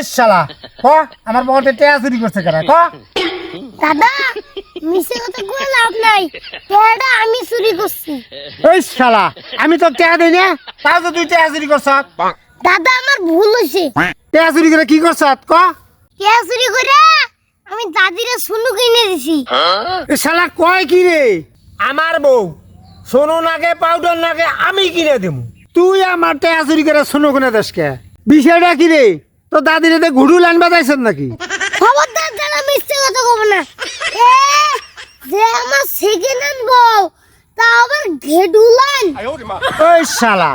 এই শালা। ক? আমার পকেটে টেয়া চুরি করছে কেন? ক? দাদা কথা করে লাভ নাই। টেয়াটা আমি চুরি করছি। এই শালা। আমি তো টেয়া দিই না। তাও তো তুই টেয়া চুরি করছ। দাদা আমার ভুল হয়েছে টেয়া চুরি করে কি করছ? ক? টেয়া চুরি করে আমি দাদিরে শুনু কিনে দিছি। এই শালা কয় কি রে? আমার বউ সোনো নাগে পাউডার নাগে আমি কিনে দেব। তুই আমার টেয়া চুরি করে সোনো কিনে দেশকে বিষয়টা কি রে? তো দাদিরে তো ঘুড়ু লাইন বাজাইছেন নাকি? খবরদার দাদা মিথ্যে কথা কব না। এ যে আমার সেকেন্ড হ্যান্ড বউ তা আবার ঘেডুলান ওই শালা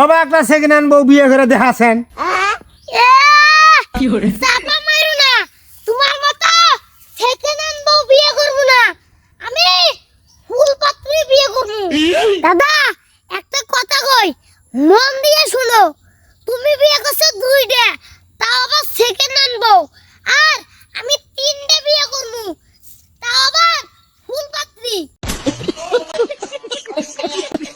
অবা একটা সেকেন্ড হ্যান্ড বউ বিয়ে করে দেখাছেন। এ চাপা মারু না। তোমার মতো সেকেন্ড হ্যান্ড বউ বিয়ে করব না। আমি ফুল পাত্রী বিয়ে করব। দাদা একটা কথা কই মন দিয়ে শুনো। তুমি বিয়ে করছ দুইটা